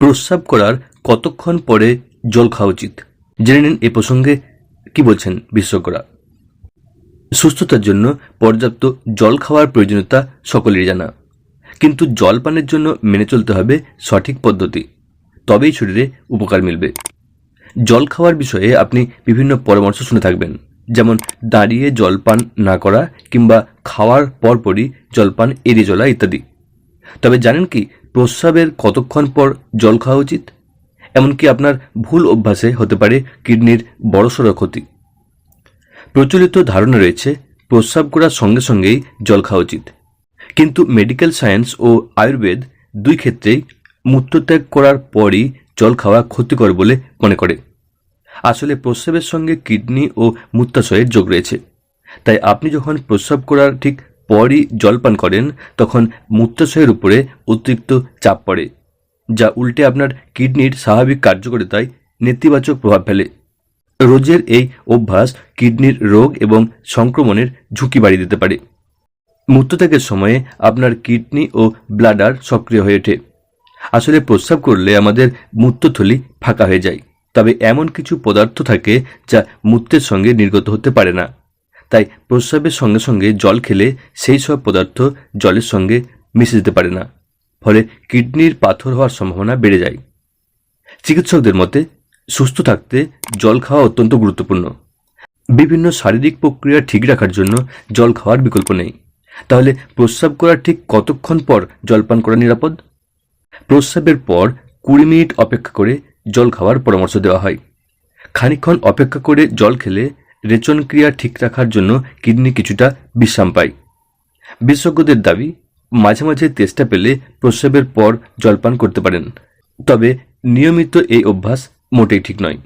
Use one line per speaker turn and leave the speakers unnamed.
প্রস্রাব করার কতক্ষণ পরে জল খাওয়া উচিত? জেনে নিন এ প্রসঙ্গে কি বলছেন বিশেষজ্ঞরা। সুস্থতার জন্য পর্যাপ্ত জল খাওয়ার প্রয়োজনীয়তা সকলেরই জানা। কিন্তু জল পানের জন্য মেনে চলতে হবে সঠিক পদ্ধতি। তবেই শরীরে উপকার মিলবে। জল খাওয়ার বিষয়ে আপনি বিভিন্ন পরামর্শ শুনে থাকবেন। যেমন দাঁড়িয়ে জল পান না করা কিংবা খাওয়ার পরপরই জলপান এড়িয়ে চলা ইত্যাদি। তবে জানেন কি প্রস্রাবের কতক্ষণ পর জল খাওয়া উচিত? এমনকি আপনার ভুল অভ্যাসে হতে পারে কিডনির বড়সড় ক্ষতি। প্রচলিত ধারণা রয়েছে, প্রস্রাব করার সঙ্গে সঙ্গেই জল খাওয়া উচিত। কিন্তু মেডিকেল সায়েন্স ও আয়ুর্বেদ দুই ক্ষেত্রেই মূত্রত্যাগ করার পরই জল খাওয়া ক্ষতিকর বলে মনে করে। আসলে প্রস্রাবের সঙ্গে কিডনি ও মূত্রাশয়ের যোগ রয়েছে। তাই আপনি যখন প্রস্রাব করার ঠিক পরই জলপান করেন, তখন মূত্রাশয়ের উপরে অতিরিক্ত চাপ পড়ে, যা উল্টে আপনার কিডনির স্বাভাবিক কার্যকারিতায় নেতিবাচক প্রভাব ফেলে। রোজের এই অভ্যাস কিডনির রোগ এবং সংক্রমণের ঝুঁকি বাড়িয়ে দিতে পারে। মূত্রত্যাগের সময়ে আপনার কিডনি ও ব্লাডার সক্রিয় হয়ে ওঠে। আসলে প্রস্রাব করলে আমাদের মূত্রথলি ফাঁকা হয়ে যায়, তবে এমন কিছু পদার্থ থাকে যা মূত্রের সঙ্গে নির্গত হতে পারে না। তাই প্রস্রাবের সঙ্গে সঙ্গে জল খেলে সেই সব পদার্থ জলের সঙ্গে মিশে যেতে পারে না। ফলে কিডনির পাথর হওয়ার সম্ভাবনা বেড়ে যায়। চিকিৎসকদের মতে, সুস্থ থাকতে জল খাওয়া অত্যন্ত গুরুত্বপূর্ণ। বিভিন্ন শারীরিক প্রক্রিয়া ঠিক রাখার জন্য জল খাওয়ার বিকল্প নেই। তাহলে প্রস্রাব করার ঠিক কতক্ষণ পর জলপান করা নিরাপদ? প্রস্রাবের পর কুড়ি মিনিট অপেক্ষা করে জল খাওয়ার পরামর্শ দেওয়া হয়। খানিকক্ষণ অপেক্ষা করে জল খেলে রেচন ক্রিয়া ঠিক রাখার জন্য কিডনি কিছুটা বিশ্রাম পায়। বিশেষজ্ঞদের দাবি, মাঝে মাঝে তেষ্টা পেলে প্রস্রাবের পর জলপান করতে পারেন। তবে নিয়মিত এই অভ্যাস মোটেই ঠিক নয়।